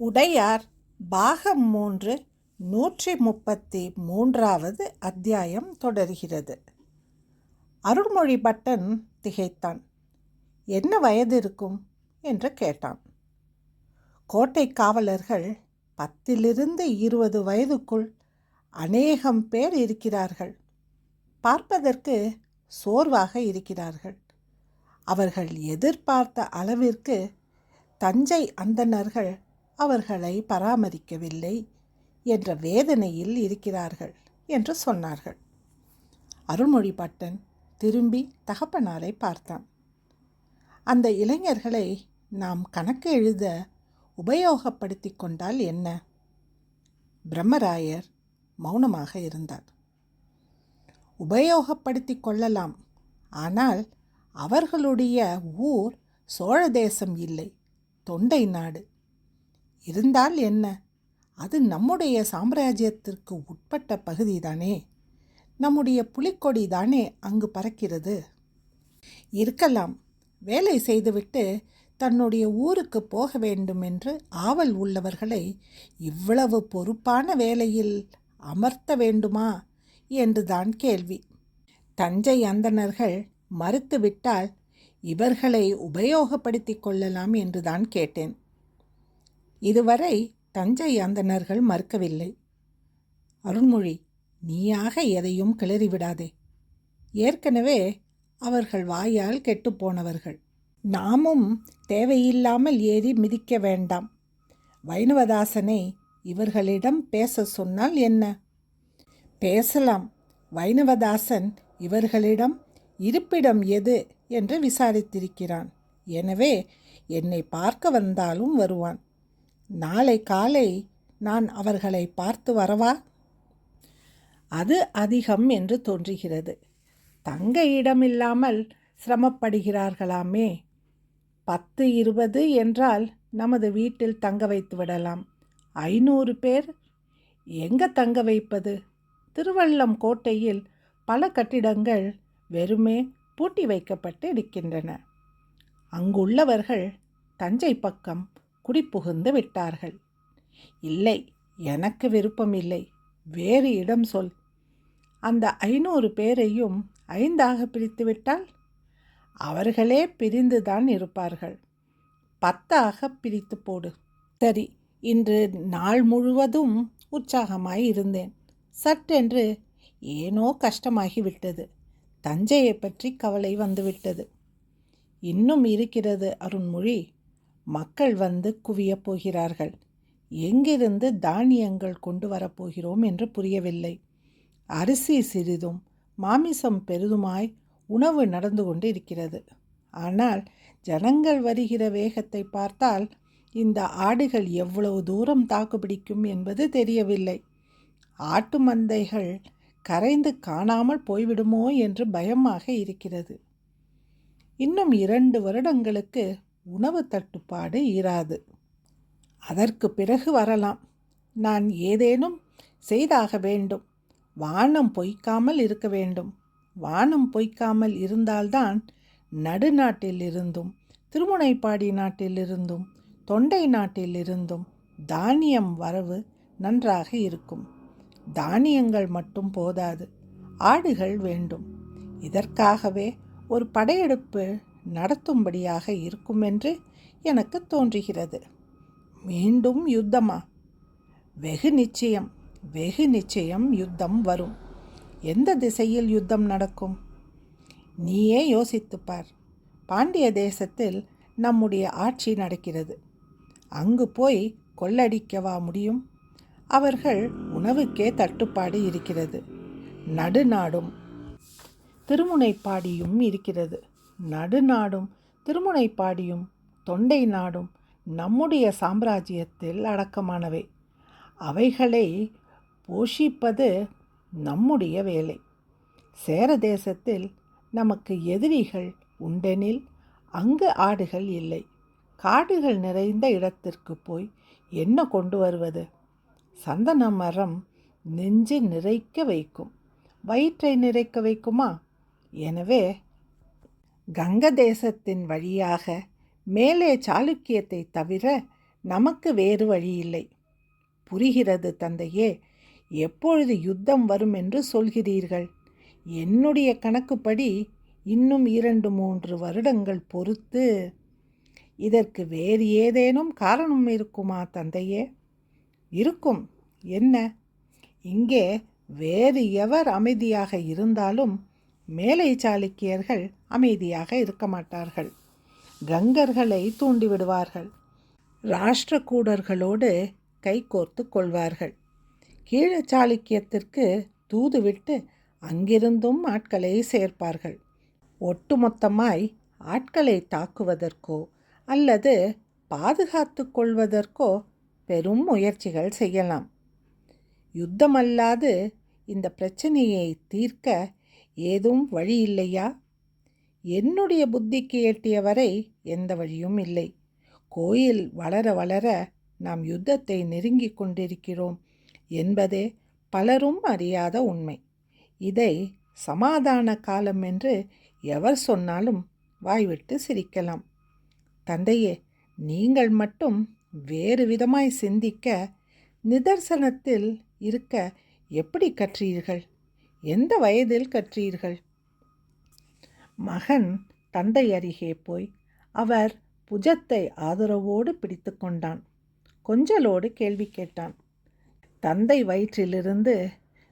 உடையார் பாகம் மூன்று நூற்றி முப்பத்தி மூன்றாவது அத்தியாயம் தொடர்கிறது. அருள்மொழி பட்டன் திகைத்தான். என்ன வயது இருக்கும்? என்று கேட்டான். கோட்டை காவலர்கள் பத்திலிருந்து இருபது வயதுக்குள் அநேகம் பேர் இருக்கிறார்கள். பார்ப்பதற்கு சோர்வாக இருக்கிறார்கள். அவர்கள் எதிர்பார்த்த அளவிற்கு தஞ்சை அந்தணர்கள் அவர்களை பராமரிக்கவில்லை என்ற வேதனையில் இருக்கிறார்கள் என்று சொன்னார்கள். அருள்மொழி பட்டன் திரும்பி தகப்பனாரை பார்த்தான். அந்த இளைஞர்களை நாம் கணக்கு எழுத உபயோகப்படுத்தி கொண்டால் என்ன? பிரம்மராயர் மௌனமாக இருந்தார். உபயோகப்படுத்தி கொள்ளலாம். ஆனால் அவர்களுடைய ஊர் சோழ தேசம் இல்லை தொண்டை நாடு. இருந்தால் என்ன? அது நம்முடைய சாம்ராஜ்யத்திற்கு உட்பட்ட பகுதிதானே. நம்முடைய புலிக்கொடி தானே அங்கு பறக்கிறது. இருக்கலாம். வேலை செய்துவிட்டு தன்னுடைய ஊருக்கு போக வேண்டும் என்று ஆவல் உள்ளவர்களை இவ்வளவு பொறுப்பான வேலையில் அமர்த்த வேண்டுமா? என்றுதான் கேள்வி. தஞ்சை அந்தணர்கள் மறுத்துவிட்டால் இவர்களை உபயோகப்படுத்தி கொள்ளலாம் என்றுதான் கேட்டேன். இதுவரை தஞ்சை அந்தணர்கள் மறுக்கவில்லை. அருண்மொழி நீயாக எதையும் கிளறிவிடாதே. ஏற்கனவே அவர்கள் வாயால் கெட்டுப்போனவர்கள் நாமும் தேவையில்லாமல் ஏறி மிதிக்க வேண்டாம். வைணவதாசனை இவர்களிடம் பேச சொன்னால் என்ன? பேசலாம். வைணவதாசன் இவர்களிடம் இருப்பிடம் எது என்று விசாரித்திருக்கிறான். எனவே என்னை பார்க்க வந்தாலும் வருவான். நாளை காலை நான் அவர்களை பார்த்து வரவா? அது அதிகம் என்று தோன்றுகிறது. தங்க இடமில்லாமல் சிரமப்படுகிறார்களாமே. பத்து இருபது என்றால் நமது வீட்டில் தங்க வைத்து விடலாம். ஐநூறு பேர்? எங்கே தங்க வைப்பது? திருவள்ளம் கோட்டையில் பல கட்டிடங்கள் வெறுமே பூட்டி வைக்கப்பட்டு இருக்கின்றன. அங்குள்ளவர்கள் தஞ்சை பக்கம் குடிபுகுந்து விட்டார்கள். இல்லை எனக்கு விருப்பமில்லை. வேறு இடம் சொல். அந்த ஐநூறு பேரையும் ஐந்தாக பிரித்து விட்டால்? அவர்களே பிரிந்துதான் இருப்பார்கள். பத்தாக பிரித்து போடு. சரி இன்று நாள் முழுவதும் உற்சாகமாய் இருந்தேன். சட்டென்று ஏனோ கஷ்டமாகிவிட்டது. தஞ்சையை பற்றி கவலை வந்துவிட்டது. இன்னும் இருக்கிறது அருண்மொழி. மக்கள் வந்து குவியப் போகிறார்கள். எங்கிருந்து தானியங்கள் கொண்டு வரப்போகிறோம் என்று புரியவில்லை. அரிசி சிறிதும் மாமிசம் பெரிதுமாய் உணவு நடந்து கொண்டு இருக்கிறது ஆனால் ஜனங்கள் வருகிற வேகத்தை பார்த்தால் இந்த ஆடுகள் எவ்வளவு தூரம் தாக்குப்பிடிக்கும் என்பது தெரியவில்லை. ஆட்டு மந்தைகள் கரைந்து காணாமல் போய்விடுமோ என்று பயமாக இருக்கிறது. இன்னும் இரண்டு வருடங்களுக்கு உணவு தட்டுப்பாடு இராது. அதற்கு பிறகு வரலாம். நான் ஏதேனும் செய்தாக வேண்டும். வானம் பொய்க்காமல் இருக்க வேண்டும். வானம் பொய்க்காமல் இருந்தால்தான் நடுநாட்டிலிருந்தும் திருமுனைப்பாடி நாட்டிலிருந்தும் தொண்டை நாட்டிலிருந்தும் தானியம் வரவு நன்றாக இருக்கும். தானியங்கள் மட்டும் போதாது. ஆடுகள் வேண்டும். இதற்காகவே ஒரு படையெடுப்பு நடத்தும்படியாக இருக்குமென்று எனக்கு தோன்றுகிறது. மீண்டும் யுத்தமா? வெகு நிச்சயம் வெகு நிச்சயம் யுத்தம் வரும். எந்த திசையில் யுத்தம் நடக்கும்? நீயே யோசித்துப்பார் பாண்டிய தேசத்தில் நம்முடைய ஆட்சி நடக்கிறது. அங்கு போய் கொள்ளடிக்கவா முடியும்? அவர்கள் உணவுக்கே தட்டுப்பாடு இருக்கிறது. நடுநாடும் திருமுனைப்பாடியும் இருக்கிறது. நடுநாடும் திருமுனைப்பாடியும் தொண்டை நாடும் நம்முடைய சாம்ராஜ்யத்தில் அடக்கமானவை. அவைகளை போஷிப்பது நம்முடைய வேலை. சேர தேசத்தில் நமக்கு எதிரிகள் உண்டெனில் அங்கு ஆடுகள் இல்லை. காடுகள் நிறைந்த இடத்திற்கு போய் என்ன கொண்டு வருவது? சந்தன மரம் நெஞ்சு நிறைக்க வைக்கும். வயிற்றை நிறைக்க வைக்குமா? எனவே கங்க தேசத்தின் வழியாக மேலே சாளுக்கியத்தை தவிர நமக்கு வேறு வழியில்லை. புரிகிறது தந்தையே எப்பொழுது யுத்தம் வரும் என்று சொல்கிறீர்கள்? என்னுடைய கணக்குப்படி இன்னும் இரண்டு மூன்று வருடங்கள் பொறுத்து. இதற்கு வேறு ஏதேனும் காரணம் இருக்குமா தந்தையே? இருக்கும். என்ன? இங்கே வேறு எவர் அமைதியாக இருந்தாலும் மேலை சாளுக்கியர்கள் அமைதியாக இருக்க மாட்டார்கள். கங்கர்களை தூண்டிவிடுவார்கள். ராஷ்டிரக்கூடர்களோடு கைகோர்த்து கொள்வார்கள். கீழ சாளுக்கியத்திற்கு தூதுவிட்டு அங்கிருந்தும் ஆட்களை சேர்ப்பார்கள். ஒட்டுமொத்தமாய் ஆட்களை தாக்குவதற்கோ அல்லது பாதுகாத்து கொள்வதற்கோ பெரும் முயற்சிகள் செய்யலாம். யுத்தமல்லாது இந்த பிரச்சனையை தீர்க்க ஏதும் வழி இல்லையா? என்னுடைய புத்திக்கு எட்டிய வரை எந்த வழியும் இல்லை. கோயில் வளர வளர நாம் யுத்தத்தை நெருங்கிக் கொண்டிருக்கிறோம் என்பதே பலரும் அறியாத உண்மை. இதை சமாதான காலம் என்று எவர் சொன்னாலும் வாய்விட்டு சிரிக்கலாம். தந்தையே நீங்கள் மட்டும் வேறு விதமாய் சிந்திக்க நிதர்சனத்தில் இருக்க எப்படி கற்றீர்கள்? எந்த வயதில் கற்றீர்கள்? மகன் தந்தை அருகே போய் அவர் புஜத்தை ஆதரவோடு பிடித்து கொண்டான். கொஞ்சலோடு கேள்வி கேட்டான். தந்தை வயிற்றிலிருந்து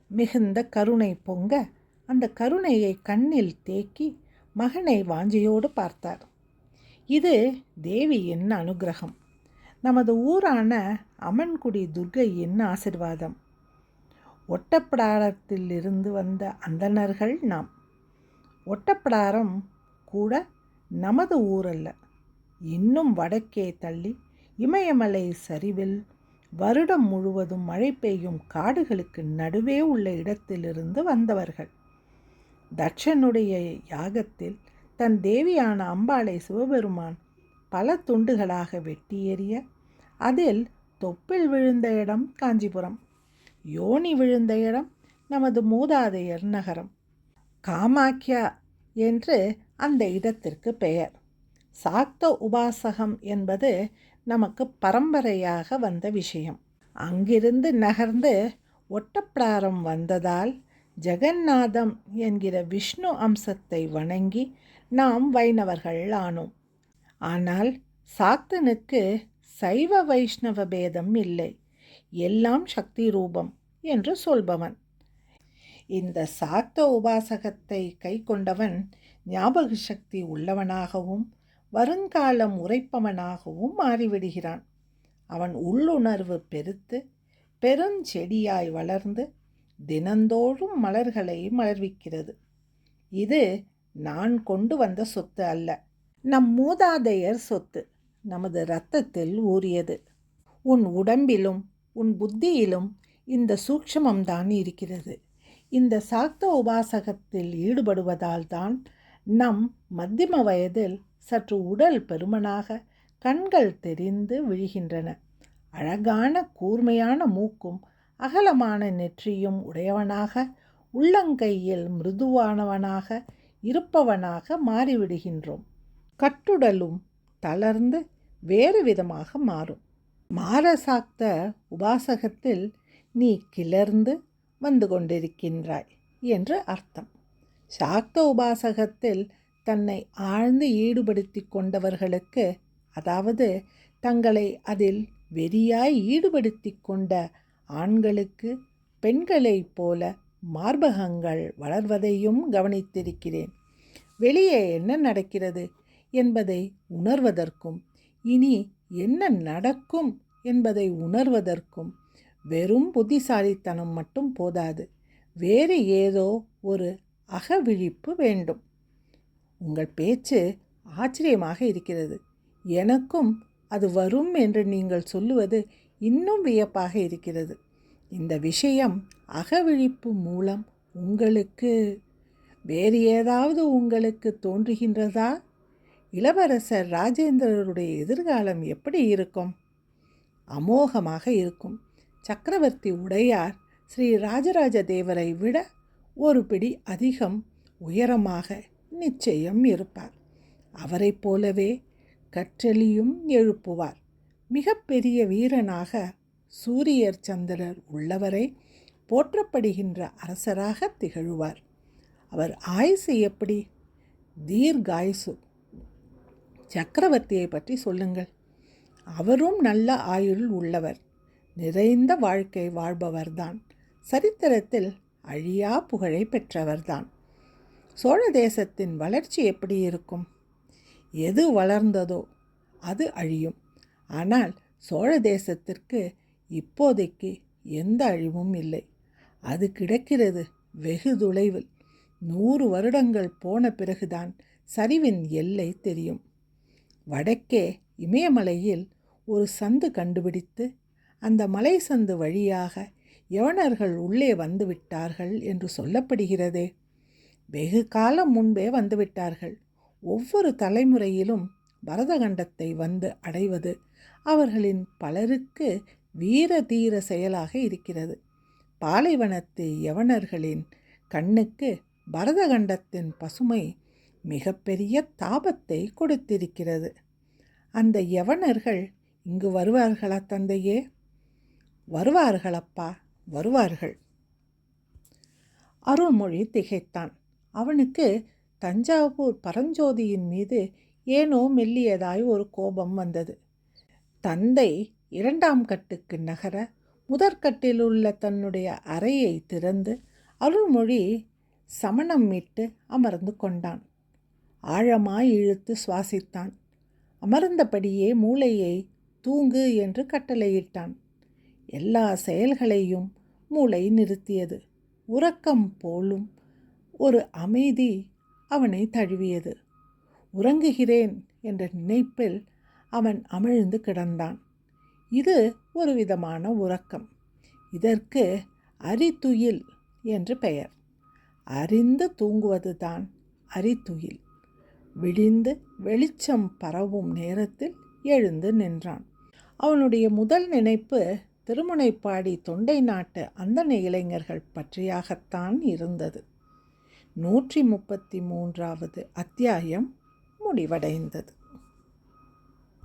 மிகுந்த கருணை பொங்க அந்த கருணையை கண்ணில் தேக்கி மகனை வாஞ்சியோடு பார்த்தார். இது தேவியின் அனுகிரகம். நமது ஊரான அமன்குடி துர்கையின் ஆசிர்வாதம். ஒட்டப்பிடாரத்திலிருந்து வந்த அந்தணர்கள் நாம். ஒட்டப்பிடாரம் கூட நமது ஊரல்ல. இன்னும் வடக்கே தள்ளி இமயமலை சரிவில் வருடம் முழுவதும் மழை பெய்யும் காடுகளுக்கு நடுவே உள்ள இடத்திலிருந்து வந்தவர்கள். தட்சனுடைய யாகத்தில் தன் தேவியான அம்பாளை சிவபெருமான் பல துண்டுகளாக வெட்டி எறிய அதில் தொப்பில் விழுந்த இடம் காஞ்சிபுரம். யோனி விழுந்த இடம் நமது மூதாதையர் நகரம். காமாக்கியா என்று அந்த இடத்திற்கு பெயர். சாக்த உபாசகம் என்பது நமக்கு பரம்பரையாக வந்த விஷயம். அங்கிருந்து நகர்ந்து ஒட்டப்பிராரம் வந்ததால் ஜெகநாதம் என்கிற விஷ்ணு அம்சத்தை வணங்கி நாம் வைணவர்கள் ஆனோம். ஆனால் சாக்தனுக்கு சைவ வைஷ்ணவ பேதம் இல்லை. எல்லாம் சக்தி ரூபம் என்று சொல்பவன். இந்த சாக்த உபாசகத்தை கை கொண்டவன் ஞாபக சக்தி உள்ளவனாகவும் வருங்காலம் உரைப்பவனாகவும் மாறிவிடுகிறான். அவன் உள்ளுணர்வு பெருத்து பெருஞ்செடியாய் வளர்ந்து தினந்தோறும் மலர்களை மலர்விக்கிறது. இது நான் கொண்டு வந்த சொத்து அல்ல. நம் மூதாதையர் சொத்து நமது இரத்தத்தில் ஊறியது. உன் உடம்பிலும் உன் புத்தியிலும் இந்த சூக்ஷமம்தான் இருக்கிறது. இந்த சாக்த உபாசகத்தில் ஈடுபடுவதால் தான் நம் மத்தியம வயதில் சற்று உடல் பெருமனாக கண்கள் தெரிந்து விழுகின்றன. அழகான கூர்மையான மூக்கும் அகலமான நெற்றியும் உடையவனாக உள்ளங்கையில் மிருதுவானவனாக இருப்பவனாக மாறிவிடுகின்றோம். கட்டுடலும் தளர்ந்து வேறு விதமாக மாறும். மாரசாக்த உபாசகத்தில் நீ கிளர்ந்து வந்து கொண்டிருக்கின்றாய் என்று அர்த்தம். சாக்த உபாசகத்தில் தன்னை ஆழ்ந்து ஈடுபடுத்தி கொண்டவர்களுக்கு அதாவது தங்களை அதில் வெறியாய் ஈடுபடுத்தி கொண்ட ஆண்களுக்கு பெண்களைப் போல மார்பகங்கள் வளர்வதையும் கவனித்திருக்கிறேன். வெளியே என்ன நடக்கிறது என்பதை உணர்வதற்கும் இனி என்ன நடக்கும் என்பதை உணர்வதற்கும் வெறும் புத்திசாலித்தனம் மட்டும் போதாது. வேறு ஏதோ ஒரு அகவிழிப்பு வேண்டும். உங்கள் பேச்சு ஆச்சரியமாக இருக்கிறது. எனக்கும் அது வரும் என்று நீங்கள் சொல்லுவது இன்னும் வியப்பாக இருக்கிறது. இந்த விஷயம் அகவிழிப்பு மூலம் உங்களுக்கு வேறு ஏதாவது உங்களுக்கு தோன்றுகின்றதா? இளவரசர் ராஜேந்திரருடைய எதிர்காலம் எப்படி இருக்கும்? அமோகமாக இருக்கும். சக்கரவர்த்தி உடையார் ஸ்ரீ ராஜராஜ தேவரை விட ஒரு பிடி அதிகம் உயரமாக நிச்சயம் இருப்பார். அவரைப் போலவே கற்றலியும் எழுப்புவார். மிகப்பெரிய வீரனாக சூரியர் சந்திரர் உள்ளவரை போற்றப்படுகின்ற அரசராக திகழுவார். அவர் ஆயுசு எப்படி? தீர்காயுசு. சக்கரவர்த்தியை பற்றி சொல்லுங்கள். அவரும் நல்ல ஆயுள் உள்ளவர். நிறைந்த வாழ்க்கை வாழ்பவர்தான். சரித்திரத்தில் அழியா புகழை பெற்றவர்தான். சோழ தேசத்தின் வளர்ச்சி எப்படி இருக்கும்? எது வளர்ந்ததோ அது அழியும். ஆனால் சோழ தேசத்திற்கு இப்போதைக்கு எந்த அழிவும் இல்லை. அது கிடக்கிறது வெகு தொலைவில். நூறு வருடங்கள் போன பிறகுதான் சரிவின் எல்லை தெரியும். வடக்கே இமயமலையில் ஒரு சந்து கண்டுபிடித்து அந்த மலை சந்து வழியாக யவனர்கள் உள்ளே வந்துவிட்டார்கள் என்று சொல்லப்படுகிறதே. வெகு காலம் முன்பே வந்துவிட்டார்கள். ஒவ்வொரு தலைமுறையிலும் பரதகண்டத்தை வந்து அடைவது அவர்களின் பலருக்கு வீர தீர செயலாக இருக்கிறது. பாலைவனத்து யவனர்களின் கண்ணுக்கு பரதகண்டத்தின் பசுமை மிகப்பெரிய தாபத்தை கொடுத்திருக்கிறது. அந்த யவனர்கள் இங்கு வருவார்களா தந்தையே? வருவார்களப்பா வருவார்கள். அருள்மொழி திகைத்தான். அவனுக்கு தஞ்சாவூர் பரஞ்சோதியின் மீது ஏனோ மெல்லியதாய் ஒரு கோபம் வந்தது. தந்தை இரண்டாம் கட்டுக்கு நகர முதற்கட்டில் உள்ள தன்னுடைய அறையை திறந்து அருள்மொழி சமணம் மீட்டு அமர்ந்து கொண்டான். ஆழமாய் இழுத்து சுவாசித்தான். அமர்ந்தபடியே மூளையை தூங்கு என்று கட்டளையிட்டான். எல்லா செயல்களையும் மூளை நிறுத்தியது. உறக்கம் போலும் ஒரு அமைதி அவனை தழுவியது. உறங்குகிறேன் என்ற நினைப்பில் அவன் அமிழ்ந்து கிடந்தான். இது ஒரு விதமான உறக்கம். இதற்கு அரித்துயில் என்று பெயர். அறிந்து தூங்குவதுதான் அரித்துயில் விழிந்து வெளிச்சம் பரவும் நேரத்தில் எழுந்து நின்றான். அவனுடைய முதல் நினைப்பு திருமுனைப்பாடி தொண்டை நாட்டு அந்தன இளைஞர்கள் பற்றியாகத்தான் இருந்தது. நூற்றி முப்பத்தி மூன்றாவது அத்தியாயம் முடிவடைந்தது.